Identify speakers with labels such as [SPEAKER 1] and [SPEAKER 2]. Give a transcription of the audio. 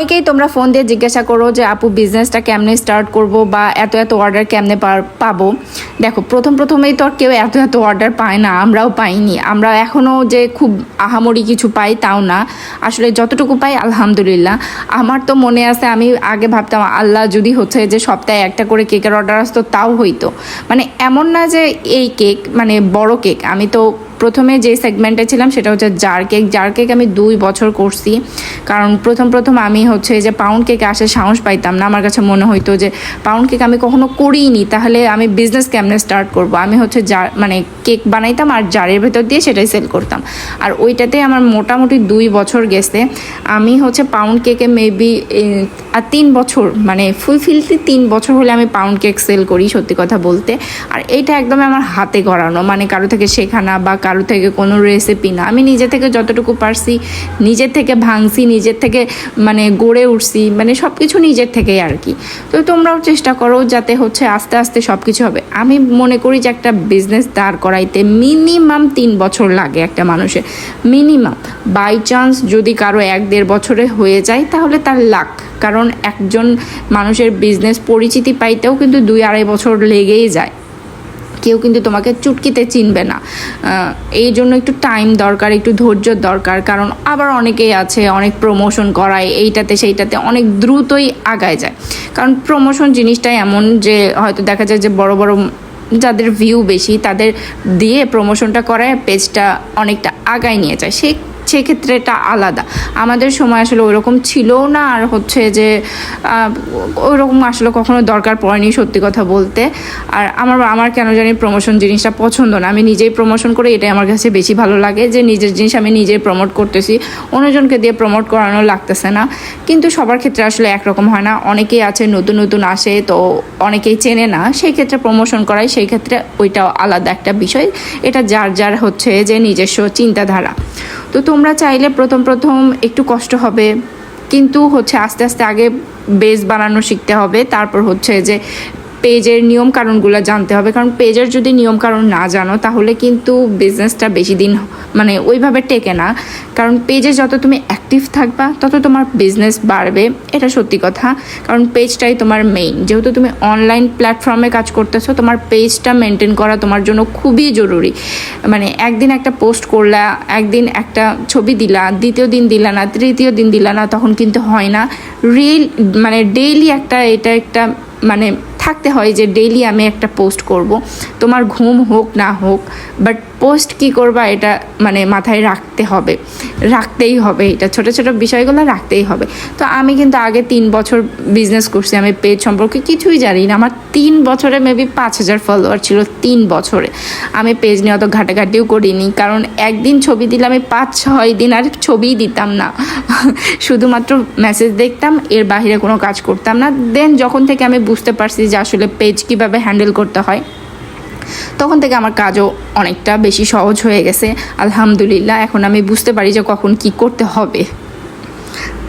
[SPEAKER 1] অনেকেই তোমরা ফোন দিয়ে জিজ্ঞাসা করো যে, আপু বিজনেসটা কেমনে স্টার্ট করব বা এত এত অর্ডার কেমনে পাবো? দেখো, প্রথম প্রথমেই তো কেউ এত এত অর্ডার পায় না, আমরাও পাইনি। আমরা এখনও যে খুব আহামরি কিছু পাই তাও না। আসলে যতটুকু পাই, আলহামদুলিল্লাহ। আমার তো মনে আছে, আমি আগে ভাবতাম, আল্লাহ যদি হচ্ছে যে সপ্তাহে একটা করে কেকের অর্ডার আসতো, তাও হইতো। মানে এমন না যে এই কেক মানে বড় কেক আমি তো প্রথমে যে সেগমেন্টে ছিলাম সেটা হচ্ছে জার কেক জার কেক আমি দুই বছর করছি। কারণ প্রথম প্রথম আমি হচ্ছে যে পাউন্ড কেক আসে সাহস পাইতাম না। আমার কাছে মনে হইতো যে পাউন্ড কেক আমি কখনো করিনি, তাহলে আমি বিজনেস কেমনে স্টার্ট করব? আমি হচ্ছে জার মানে কেক বানাইতাম আর জারের ভেতর দিয়ে সেটাই সেল করতাম। আর ওইটাতে আমার মোটামুটি দুই বছর গেছে। আমি হচ্ছে পাউন্ড কেকে মেবি আর তিন বছর মানে ফুলফিলতে তিন বছর হলে আমি পাউন্ড কেক সেল করি, সত্যি কথা বলতে। আর এইটা একদম আমার হাতে করানো মানে কারও থেকে শেখানা বা কারও থেকে কোনো রেসিপি না। আমি নিজে থেকে যতটুকু পারছি নিজের থেকে ভাঙছি নিজের থেকে মানে গড়ে উঠছি মানে সব কিছু নিজের থেকেই আর কি। তো তোমরাও চেষ্টা করো যাতে হচ্ছে আস্তে আস্তে সব কিছু হবে। আমি মনে করি যে একটা বিজনেস দাঁড় করাইতে মিনিমাম তিন বছর লাগে একটা মানুষের। মিনিমাম বাই চান্স যদি কারও এক দেড় বছরে হয়ে যায়, তাহলে তার লাখ কারণ একজন মানুষের বিজনেস পরিচিতি পাইতেও কিন্তু দুই আড়াই বছর লেগেই যায়। কেউ কিন্তু তোমাকে চুটকিতে চিনবে না। এই জন্য একটু টাইম দরকার, একটু ধৈর্য দরকার, কারণ আবার অনেকেই আছে, অনেক প্রমোশন করায়, এইটাতে সেইটাতে অনেক দ্রুতই আগায় যায়। কারণ প্রমোশন জিনিসটা এমন যে, হয়তো দেখা যায় যে বড় বড় যাদের ভিউ বেশি, তাদের দিয়ে প্রমোশনটা করায় পেজটা অনেকটা আগায় নিয়ে যায়। সেই সেক্ষেত্রে এটা আলাদা। আমাদের সময় আসলে ওইরকম ছিলও না আর হচ্ছে যে আহ, ওইরকম আসলে কখনো দরকার পড়েনি সত্যি কথা বলতে। আর আমার আমার কেন জানি প্রমোশন জিনিসটা পছন্দ না। আমি নিজেই প্রমোশন করি এটাই আমার কাছে বেশি ভালো লাগে যে নিজের জিনিস আমি নিজেই প্রমোট করতেছি। অন্যজনকে দিয়ে প্রমোট করানো লাগতেছে না। কিন্তু সবার ক্ষেত্রে আসলে একরকম হয় না। অনেকেই আছে নতুন নতুন আসে তো অনেকেই চেনে না। সেই ক্ষেত্রে প্রমোশন করাই সেই ক্ষেত্রে ওইটাও আলাদা একটা বিষয়। এটা যার যার হচ্ছে যে নিজস্ব চিন্তাধারা। তো তোমরা চাইলে প্রথম প্রথম একটু কষ্ট হবে, কিন্তু হচ্ছে আস্তে আস্তে আগে বেস বানানো শিখতে হবে, তারপর হচ্ছে যে পেজের নিয়ম কারণগুলো জানতে হবে। কারণ পেজের যদি নিয়ম কারণ না জানো, তাহলে কিন্তু বিজনেসটা বেশি দিন মানে ওইভাবে টেকে না। কারণ পেজে যত তুমি অ্যাক্টিভ থাকবা, তত তোমার বিজনেস বাড়বে। এটা সত্যি কথা। কারণ পেজটাই তোমার মেইন যেহেতু তুমি অনলাইন প্ল্যাটফর্মে কাজ করতেছো, তোমার পেজটা মেনটেন করা তোমার জন্য খুবই জরুরি। মানে একদিন একটা পোস্ট করলা, একদিন একটা ছবি দিলা, দ্বিতীয় দিন দিলা না, তৃতীয় দিন দিলা না, তখন কিন্তু হয় না। রিল মানে ডেইলি একটা, এটা একটা মানে থাকতে হয় যে ডেইলি আমি একটা পোস্ট করব। তোমার ঘুম হোক না হোক বাট পোস্ট কি করবা এটা মানে মাথায় রাখতে হবে, রাখতেই হবে এটা, ছোট ছোট বিষয়গুলো রাখতেই হবে। তো আমি কিন্তু আগে তিন বছর বিজনেস করছি, আমি পেজ সম্পর্কে কিছুই জানি না, আমার তিন বছরে মেবি পাঁচ হাজার ফলোয়ার ছিল তিন বছরে। আমি পেজ নিয়ে অত ঘাটাঘাটিও করিনি, কারণ একদিন ছবি দিলে আমি পাঁচ, ছয় দিন আর ছবিই দিতাম না। শুধুমাত্র মেসেজ দেখতাম, এর বাইরে কোনো কাজ করতাম না। দেন যখন থেকে আমি বুঝতে পারছি যে আসলে পেজ কীভাবে হ্যান্ডেল করতে হয় তখন থেকে আমার কাজও অনেকটা বেশি সহজ হয়ে গেছে। আলহামদুলিল্লাহ, এখন আমি বুঝতে পারি যে কখন কি করতে হবে।